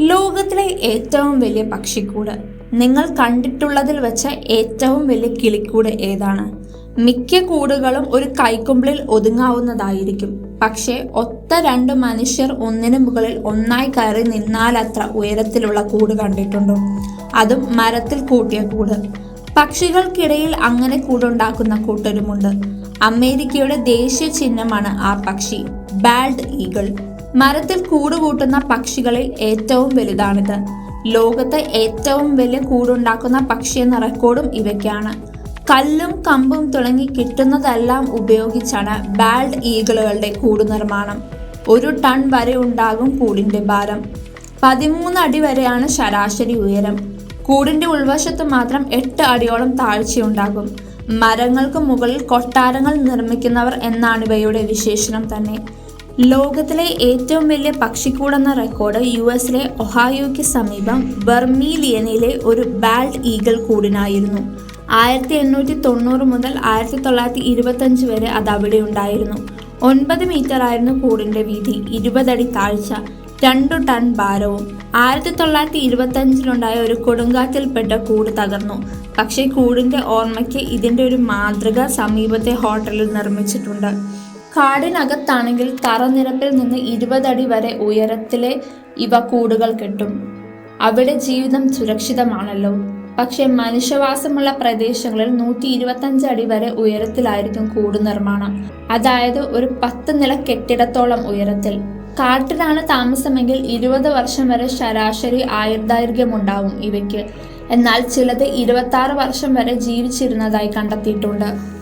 ലോകത്തിലെ ഏറ്റവും വലിയ പക്ഷിക്കൂട്. നിങ്ങൾ കണ്ടിട്ടുള്ളതിൽ വെച്ച ഏറ്റവും വലിയ കിളിക്കൂട് ഏതാണ്? മിക്ക കൂടുകളും ഒരു കൈക്കുമ്പിളിൽ ഒതുങ്ങാവുന്നതായിരിക്കും. പക്ഷേ ഒത്ത രണ്ട് മനുഷ്യർ ഒന്നിനു മുകളിൽ ഒന്നായി കയറി നിന്നാലത്ര ഉയരത്തിലുള്ള കൂട് കണ്ടിട്ടുണ്ടോ? അതും മരത്തിൽ കൂട്ടിയ കൂട്. പക്ഷികൾക്കിടയിൽ അങ്ങനെ കൂടുണ്ടാക്കുന്ന കൂട്ടരുമുണ്ട്. അമേരിക്കയുടെ ദേശീയ ചിഹ്നമാണ് ആ പക്ഷി ബാൽഡ് ഈഗിൾ. മരത്തിൽ കൂടുകൂട്ടുന്ന പക്ഷികളിൽ ഏറ്റവും വലുതാണിത്. ലോകത്തെ ഏറ്റവും വലിയ കൂടുണ്ടാക്കുന്ന പക്ഷി എന്ന റെക്കോർഡും ഇവയ്ക്കാണ്. കല്ലും കമ്പും തുടങ്ങി കിട്ടുന്നതെല്ലാം ഉപയോഗിച്ചാണ് ബാൽഡ് ഈഗിളുകളുടെ കൂട് നിർമ്മാണം ഒരു ടൺ വരെ ഉണ്ടാകും കൂടിന്റെ ഭാരം. പതിമൂന്ന് അടി വരെയാണ് ശരാശരി ഉയരം. കൂടിന്റെ ഉൾവശത്ത് മാത്രം എട്ട് അടിയോളം താഴ്ചയുണ്ടാകും. മരങ്ങൾക്ക് മുകളിൽ കൊട്ടാരങ്ങൾ നിർമ്മിക്കുന്നവർ എന്നാണ് ഇവയുടെ വിശേഷണം തന്നെ. ലോകത്തിലെ ഏറ്റവും വലിയ പക്ഷിക്കൂടെന്ന റെക്കോർഡ് യു എസിലെ ഒഹായോയ്ക്ക് സമീപം ബർമീലിയനിലെ ഒരു ബാൽഡ് ഈഗിൾ കൂടിനായിരുന്നു. ആയിരത്തി എണ്ണൂറ്റി തൊണ്ണൂറ് മുതൽ ആയിരത്തി തൊള്ളായിരത്തി ഇരുപത്തഞ്ച് വരെ അത് അവിടെ ഉണ്ടായിരുന്നു. ഒൻപത് മീറ്റർ ആയിരുന്നു കൂടിന്റെ വീതി ഇരുപതടി താഴ്ച രണ്ടു ടൺ ഭാരവും. ആയിരത്തി തൊള്ളായിരത്തി ഇരുപത്തഞ്ചിലുണ്ടായ ഒരു കൊടുങ്കാറ്റിൽപ്പെട്ട കൂട് തകർന്നു. പക്ഷേ കൂടിന്റെ ഓർമ്മയ്ക്ക് ഇതിന്റെ ഒരു മാതൃക സമീപത്തെ ഹോട്ടലിൽ നിർമ്മിച്ചിട്ടുണ്ട്. കാടിനകത്താണെങ്കിൽ തറനിരപ്പിൽ നിന്ന് ഇരുപതടി വരെ ഉയരത്തിലെ ഇവ കൂടുകൾ കെട്ടും. അവിടെ ജീവിതം സുരക്ഷിതമാണല്ലോ. പക്ഷെ മനുഷ്യവാസമുള്ള പ്രദേശങ്ങളിൽ നൂറ്റി ഇരുപത്തഞ്ച് അടി വരെ ഉയരത്തിലായിരിക്കും കൂട് നിർമ്മാണം. അതായത് ഒരു പത്ത് നില കെട്ടിടത്തോളം ഉയരത്തിൽ. കാട്ടിലാണ് താമസമെങ്കിൽ ഇരുപത് വർഷം വരെ ശരാശരി ആയുർദൈർഘ്യം ആയുർദൈർഘ്യമുണ്ടാവും ഇവയ്ക്ക്. എന്നാൽ ചിലത് ഇരുപത്തി വർഷം വരെ ജീവിച്ചിരുന്നതായി കണ്ടെത്തിയിട്ടുണ്ട്.